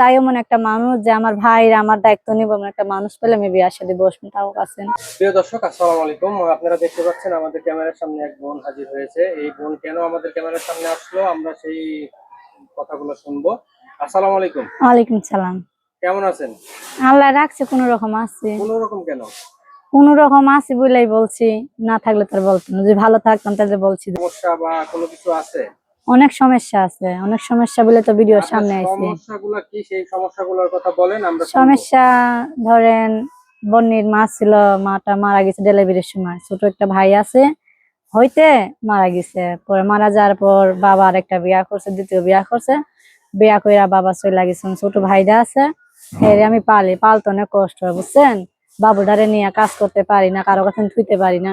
চাই এমন একটা মানুষ যে আমার ভাইরা আমার দায়িত্ব নিব এমন একটা মানুষ পেলে আমি বিয়ার সাথে বসবো তাও কাছে প্রিয় দর্শক আসসালামু আলাইকুম। আপনারা দেখতে পাচ্ছেন আমাদের ক্যামেরার সামনে এক বোন হাজির হয়েছে। এই বোন কেন আমাদের ক্যামেরার সামনে আসলো? আমরা সেই কথাগুলো শুনব। আসসালামু আলাইকুম। ওয়ালাইকুম সালাম। কেমন আছেন? আল্লাহ রাখছে কোন রকম আছে। কোন রকম কেন? কোন রকম আছে বলেই বলছি না থাকলে তার বলতাম না। যদি ভালো থাকতাম তাহলে বলছি। সমস্যা বা কোনো কিছু আছে? অনেক সমস্যা আছে। অনেক সমস্যা বলে তো ভিডিওর সামনে আইছি। সমস্যাগুলো কি? সেই সমস্যাগুলোর কথা বলেন আমরা সমস্যা ধরেন বন্নির মা ছিল মাটা মারা গেছে ডেলিভারির সময়। ছোট একটা ভাই আছে হইতে মারা গেছে। পরে মারা যাওয়ার পর বাবা আর একটা বিয়া করছে দ্বিতীয় বিয়া করছে। বিয়া কইরা বাবা চলে গেছেন ছোট ভাইটা আছে। এরে আমি পালি পালতে অনেক কষ্ট হয় বুঝছেন? বাবুটারে নিয়ে কাজ করতে পারি না কারও কাছে থুইতে পারি না।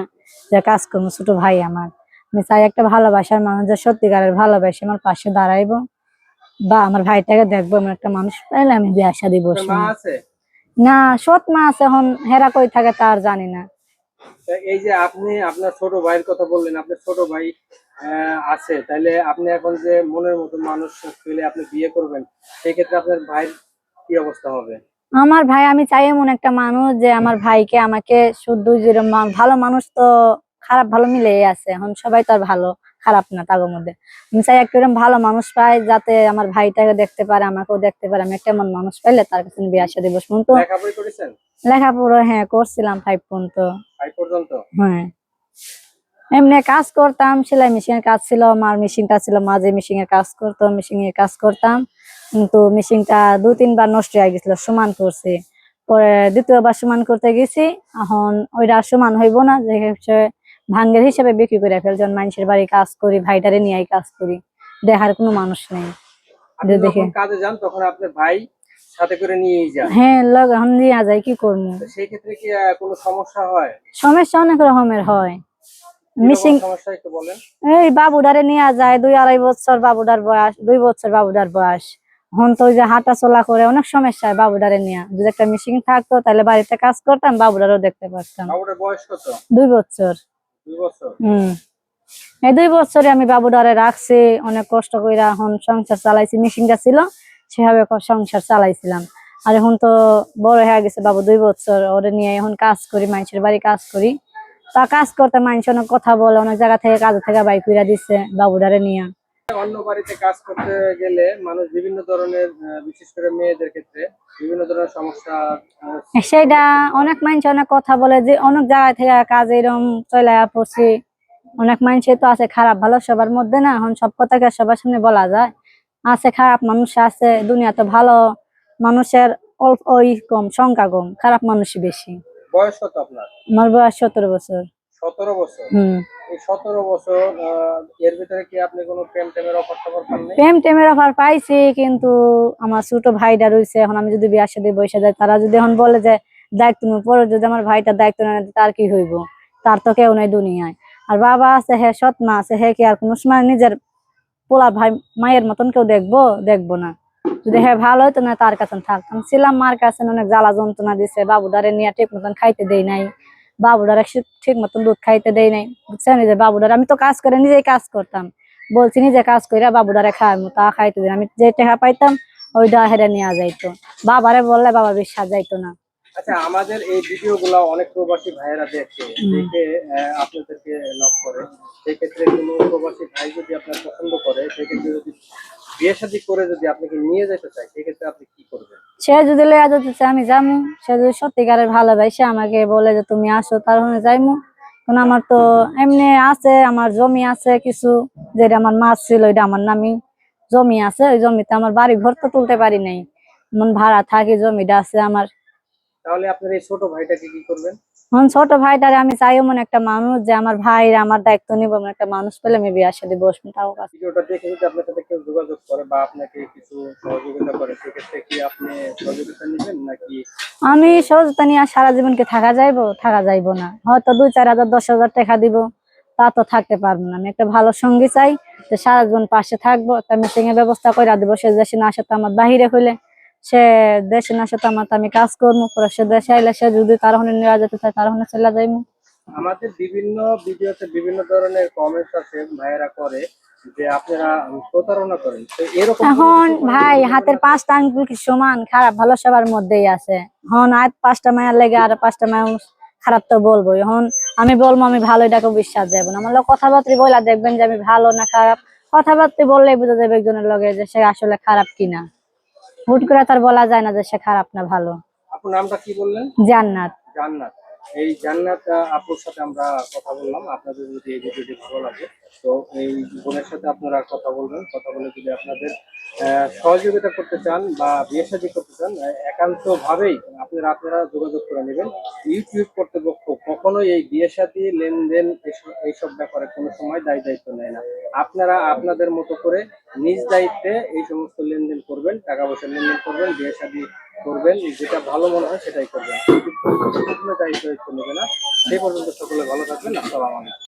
যে কাজ করব ছোট ভাই আমার। আমি চাই একটা ভালোবাসার মানুষ যে সত্যিকারের ভালোবাসে আমার পাশে দাঁড়াইবো বা আমার ভাইটাকে দেখব এমন একটা মানুষ পাইলে আমি বিয়া মা আছে? না সৎ মা আছে এখন হেরা কই থাকে তার জানি না। এই যে আপনি আপনার ছোট ভাইয়ের কথা বললেন আপনার ছোট ভাই আছে তাইলে আপনি এখন যে মনের মতো মানুষ পেলে আপনি বিয়ে করবেন সেই ক্ষেত্রে আপনার ভাইয়ের কি অবস্থা হবে? আমার ভাই আমি চাই এমন একটা মানুষ যে আমার ভাইকে আমাকে শুদ্ধ যেরকম ভালো মানুষ তো খারাপ ভালো মিলেই আছে। এখন সবাই তো আর ভালো খারাপ না তার মধ্যে। আমি চাই একটা এরকম ভালো মানুষ পাই যাতে আমার ভাইটাকে দেখতে পারে আমাকেও দেখতে পারে। আমি একটা এমন মানুষ পাইলে তার কাছে বিয়ে সাথে বসবো তো। লেখাপড়া হ্যাঁ করছিলাম ফাইভ পর্যন্ত। হ্যাঁ। এমনি কাজ করতাম সেলাই মেশিনের কাজ ছিল আমার মেশিনটা ছিল মাঝে মেশিন এর কাজ করতো মেশিন এর কাজ করতাম। কিন্তু মেশিনটা দু তিনবার নষ্ট হয়ে গেছিল সমান করছি। পরে দ্বিতীয়বার সমান করতে গেছি এখন ওইটা আর সমান হইব না। যে ভাঙ্গের হিসেবে বিক্রি করে ফেল যখন মানুষের বাড়ি কাজ করি ভাইটারে নিয়ে কাজ করি দেখার কোনো মানুষ নেই। দেখে কাজে যান তখন আপনার ভাই সাথে করে নিয়েই যান। হ্যাঁ নিয়ে যায় কি করব? সেই ক্ষেত্রে কি কোনো সমস্যা হয়? সমস্যা অনেক রকমের হয়। মিশিং সমস্যা একটু বলেন। এই বাবুডারে নিয়ে যায় দুই আড়াই বছর বাবুডার বয়স দুই বছর বাবুডার বয়স। এখন তো ওই যে হাঁটা চলা করে অনেক সমস্যা হয় বাবুডারে নিয়ে। যদি একটা মেশিন থাকতো তাহলে বাড়িতে কাজ করতাম বাবুডারও দেখতে পারতাম। বাবুটার বয়স কত? দুই বছর। হম। এই দুই বছরে আমি বাবুডারে রাখছি অনেক কষ্ট করে এখন সংসার চালাইছি মেশিনটা ছিল সেভাবে সংসার চালাইছিলাম। আর এখন তো বড় হয়ে গেছে বাবু দুই বছর ওরে নিয়ে এখন কাজ করি মানুষের বাড়ি কাজ করি। তা কাজ করতে মানুষ অনেক কথা বলে অনেক জায়গা থেকে কাজ থেকে বাইক কইরা দিচ্ছে বাবুডারে নিয়ে। অন্য বাড়িতে কাজ করতে গেলে মানুষ বিভিন্ন ধরনের বিশেষ করে মেয়েদের ক্ষেত্রে বিভিন্ন ধরনের সমস্যা সেটা অনেক মানুষ অনেক কথা বলে যে অনেক জায়গা থেকে কাজ এরকম চলে পড়ছি। অনেক মানুষের তো আছে খারাপ ভালো সবার মধ্যে না এখন সব কথাকে সবার সামনে বলা যায়। আছে খারাপ মানুষ আছে দুনিয়াতে ভালো মানুষের অল্প ওই কম সংখ্যা কম খারাপ মানুষই বেশি। বয়স কত আপনার? আমার বয়স সতেরো বছর। সতেরো বছর। এই সতেরো বছর এর ভিতরে কি আপনি কোনো প্রেম টেমের অফার টফার পাননি? প্রেম টেমের অফার পাইছি কিন্তু আমার ছোট ভাইটা রয়েছে এখন আমি যদি বিয়ার সাথে বসে যাই তারা যদি এখন বলে যে দায়িত্ব তুমি পরে যদি আমার ভাইটা দায়িত্ব না নেয়, তার কি হইব? তার তো কেউ নাই দুনিয়ায়। আর বাবা আছে হে সৎ মা আছে হে কি আর কোনো সময় নিজের পোলা ভাই মায়ের মতন কেউ দেখব? দেখব না। যদি হ্যাঁ ভালো হতো না তার কাছে থাকতাম। ছিলাম মার কাছে অনেক জ্বালা যন্ত্রণা দিছে বাবুদারে নিয়ে ঠিক মতন খাইতে দেই নাই। বাবুদারে ঠিক মতন দুধ খাইতে দেয় নাই, বুঝছেন? যে বাবুদারে আমি তো কাজ করে নিজেই কাজ করতাম। বলছি, নিজে কাজ করে বাবুদারে খাওয়াবো তা খাইতে দিন আমি যে টাকা পাইতাম, ওইটা হেরে নেওয়া যাইতো। বাবারে বললে বাবা বিশ্বাস যাইতো না। আচ্ছা আমাদের এই ভিডিও আপনার পছন্দ করে যদি বিয়ে করে যদি আপনাকে নিয়ে যেতে আপনি সে যদি লয়া চায়, আমি যাব সে যদি সত্যিকারের ভালোবাসে, আমাকে বলে যে তুমি আসো, তার যাইমু। কারণ আমার তো এমনি আছে, আমার জমি আছে কিছু, যেটা আমার মাছ ছিল, ওইটা আমার নামি জমি আছে। ওই জমিতে আমার বাড়ি ঘর তো তুলতে পারি নাই। এমন ভাড়া থাকে, জমিটা আছে আমার। তাহলে আপনার এই ছোট ভাইটাকে কি করবেন? এখন ছোট ভাইটারে আমি চাই এমন একটা মানুষ যে আমার ভাই আমার দায়িত্ব নিব এমন একটা মানুষ পেলে আমি বিয়ার সাথে বসবো তাও কাছে ভিডিওটা দেখে যদি আপনার সাথে কেউ যোগাযোগ করে বা আপনাকে কিছু সহযোগিতা করে সেক্ষেত্রে কি আপনি সহযোগিতা নেবেন নাকি? আমি সহজতা নিয়ে আর সারা জীবনকে থাকা যাইবো? থাকা যাইবো না। হয়তো দুই চার হাজার দশ হাজার টাকা দিব তা তো থাকতে পারব না। আমি একটা ভালো সঙ্গী চাই যে সারা জীবন পাশে থাকব একটা মিটিং এর ব্যবস্থা করে দিব সে দেশে না আসে তো আমার বাহিরে হইলে সে দেশে না আসে তো আমার আমি কাজ করব পরে সে দেশে আইলে সে যদি তার হনে নেওয়া যেতে চায় তার হনে চলে যাইবো আমাদের বিভিন্ন ভিডিওতে বিভিন্ন ধরনের কমেন্টস আছে ভাইয়েরা করে যে আপনারা প্রতারণা করেন। এরকম এখন ভাই হাতের পাঁচটা আঙ্গুল কি সমান? খারাপ ভালো সবার মধ্যেই আছে। এখন আজ পাঁচটা মায়ের লেগে আর পাঁচটা মায়ের খারাপ তো বলব এখন আমি বলব আমি ভালো এটাকে বিশ্বাস দেবো না। আমার কথাবার্তা বলে দেখবেন যে আমি ভালো না খারাপ। কথাবার্তা বললেই বোঝা যাবে একজনের লগে যে সে আসলে খারাপ কিনা। হুট করে তার বলা যায় না যে সে খারাপ না ভালো। আপনার নামটা কি বললেন? জান্নাত। জান্নাত। এই জান্নাত আপুর সাথে আমরা কথা বললাম। আপনাদের যদি এই ভিডিওটি ভালো লাগে তো এই বোনের সাথে আপনারা কথা বলবেন। কথা বলে যদি আপনাদের সহযোগিতা করতে চান বা বিয়ে শাদী করতে চান একান্ত ভাবেই আপনারা আপনারা যোগাযোগ করে নেবেন। ইউটিউব কর্তৃপক্ষ কখনোই এই বিয়ে শাদী লেনদেন এইসব ব্যাপারে কোনো সময় দায় দায়িত্ব নেয় না। আপনারা আপনাদের মতো করে নিজ দায়িত্বে এই সমস্ত লেনদেন করবেন টাকা পয়সা লেনদেন করবেন, বিয়ে শাদী করবেন, যেটা ভালো মনে হয় সেটাই করবেন। ইউটিউব কর্তৃপক্ষ কোনো দায়িত্ব দায়িত্ব নেবে না। সেই পর্যন্ত সকলে ভালো থাকবেন। আসসালামু আলাইকুম।